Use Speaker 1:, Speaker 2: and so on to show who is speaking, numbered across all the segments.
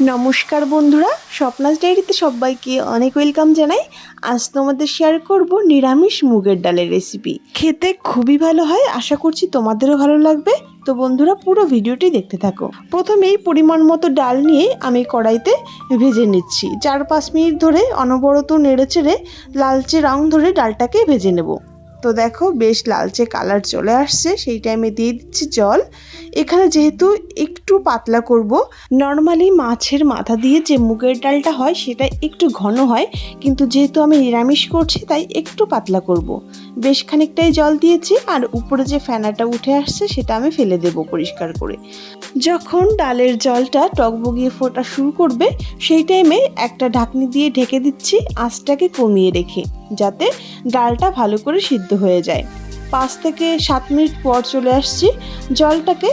Speaker 1: নমস্কার বন্ধুরা, স্বপ্নাস ডায়েরিতে সবাইকে অনেক ওয়েলকাম জানাই। আজ তোমাদের শেয়ার করব নিরামিষ মুগের ডালের রেসিপি খেতে খুবই ভালো হয়, আশা করছি তোমাদেরও ভালো লাগবে। তো বন্ধুরা, পুরো ভিডিওটি দেখতে থাকো। প্রথমেই পরিমাণ মতো ডাল নিয়ে আমি কড়াইতে ভেজে নিচ্ছি। চার পাঁচ মিনিট ধরে অনবরত নেড়ে চেড়ে লালচে রং ধরে ডালটাকে ভেজে নেব। তো দেখো, বেশ লালচে কালার চলে আসছে। সেই টাইমে দিয়ে দিচ্ছি জল। এখানে যেহেতু একটু পাতলা করব নর্মালি মাছের মাথা দিয়ে যে মুগের ডালটা হয় সেটা একটু ঘন হয়, কিন্তু যেহেতু আমি নিরামিষ করছি তাই একটু পাতলা করব। বেশ খানিকটাই জল দিয়েছি আর উপরে যে ফেনাটা উঠে আসছে সেটা আমি ফেলে দেব পরিষ্কার করে যখন ডালের জলটা টকবগিয়ে ফোটা শুরু করবে, সেই টাইমে একটা ঢাকনি দিয়ে ঢেকে দিচ্ছি আঁচটাকে কমিয়ে রেখে, যাতে ডালটা ভালো করে সিদ্ধ হয়ে যায় পাঁচ থেকে সাত মিনিট পর চলে আসছি। জলটাকে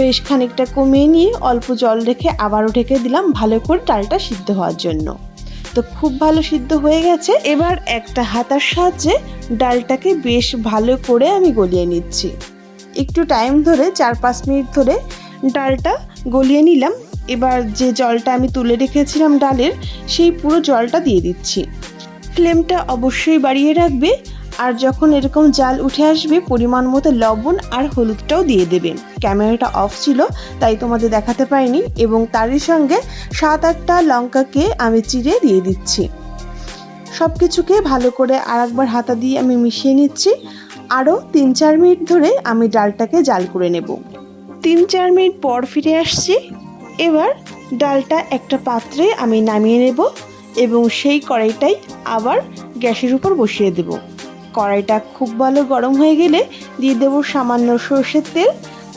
Speaker 1: বেশ খানিকটা কমিয়ে নিয়ে অল্প জল রেখে আবারও ঢেকে দিলাম ভালো করে ডালটা সিদ্ধ হওয়ার জন্য। তো খুব ভালো সিদ্ধ হয়ে গেছে। এবার একটা হাতার সাহায্যে ডালটাকে বেশ ভালো করে আমি গলিয়ে নিচ্ছি। একটু টাইম ধরে, চার পাঁচ মিনিট ধরে ডালটা গলিয়ে নিলাম। এবার যে জলটা আমি তুলে রেখেছিলাম ডালের, সেই পুরো জলটা দিয়ে দিচ্ছি। ফ্লেমটা অবশ্যই বাড়িয়ে রাখবে। আর যখন এরকম জাল উঠে আসবে, পরিমাণ মতো লবণ আর হলুদটাও দিয়ে দেবে ক্যামেরাটা অফ ছিল, তাই তোমাদের দেখাতে পারিনি এবং তারই সঙ্গে সাত আটটা লঙ্কাকে আমি চিড়ে দিয়ে দিচ্ছি। সব কিছুকে ভালো করে আর একবার হাতা দিয়ে আমি মিশিয়ে নিচ্ছি। আরও তিন চার মিনিট ধরে আমি ডালটাকে জাল করে নেব। তিন চার মিনিট পর ফিরে আসছি। এবার ডালটা একটা পাত্রে আমি নামিয়ে নেব এবং সেই কড়াইটাই আবার গ্যাসের উপর বসিয়ে দেব। কড়াইটা খুব ভালো গরম হয়ে গেলে দিয়ে দেবো সামান্য সর্ষের তেল।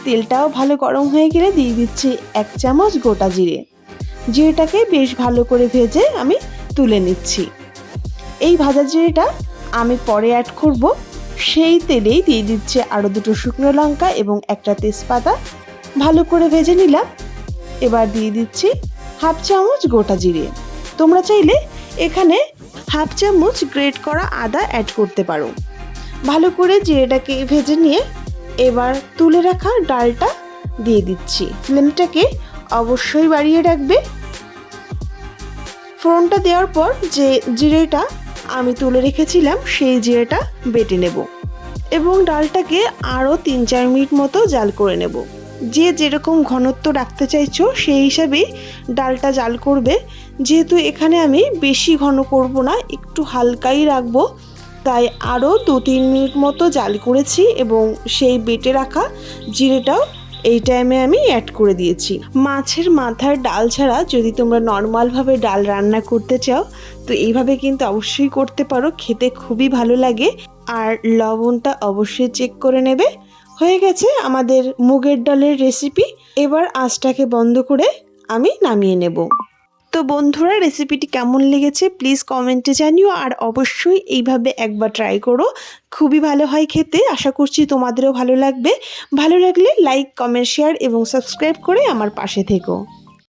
Speaker 1: তেলটাও ভালো গরম হয়ে গেলে দিয়ে দিচ্ছি এক চামচ গোটা জিরে। জিরেটাকে বেশ ভালো করে ভেজে আমি তুলে নিচ্ছি। এই ভাজা জিরেটা আমি পরে অ্যাড করব। সেই তেলেই দিয়ে দিচ্ছে আরও দুটো শুকনো লঙ্কা এবং একটা তেজপাতা। ভালো করে ভেজে নিলাম। এবার দিয়ে দিচ্ছি হাফ চামচ গোটা জিরে। তোমরা চাইলে এখানে হাফ চামচ গ্রেট করা আদা অ্যাড করতে পারো। ভালো করে জিরেটাকে ভেজে নিয়ে এবার তুলে রাখা ডালটা দিয়ে দিচ্ছি। ফ্লেমটাকে অবশ্যই বাড়িয়ে রাখবে। ফোড়নটা দেওয়ার পর যে জিরেটা আমি তুলে রেখেছিলাম, সেই জিরেটা বেটে নেব। এবং ডালটাকে আরও তিন চার মিনিট মতো জাল করে নেব। যে যেরকম ঘনত্ব রাখতে চাইছো, সেই হিসাবেই ডালটা জাল করবে। যেহেতু এখানে আমি বেশি ঘন করব না, একটু হালকাই রাখব, তাই আরও দু তিন মিনিট মতো জাল করেছি এবং সেই বেটে রাখা জিরেটাও এই টাইমে আমি অ্যাড করে দিয়েছি। মাছের মাথার ডাল ছাড়া যদি তোমরা নর্মালভাবে ডাল রান্না করতে চাও, তো এইভাবে কিন্তু অবশ্যই করতে পারো, খেতে খুবই ভালো লাগে। আর লবণটা অবশ্যই চেক করে নেবে। হয়ে গেছে আমাদের মুগের ডালের রেসিপি এবার আঁচটাকে বন্ধ করে আমি নামিয়ে নেব। তো বন্ধুরা রেসিপিটি কেমন লেগেছে প্লিজ কমেন্টে জানিও আর অবশ্যই এইভাবে একবার ট্রাই করো। খুবই ভালো হয় খেতে, আশা করছি তোমাদেরও ভালো লাগবে। ভালো লাগলে লাইক কমেন্ট শেয়ার এবং সাবস্ক্রাইব করে আমার পাশে থেকো।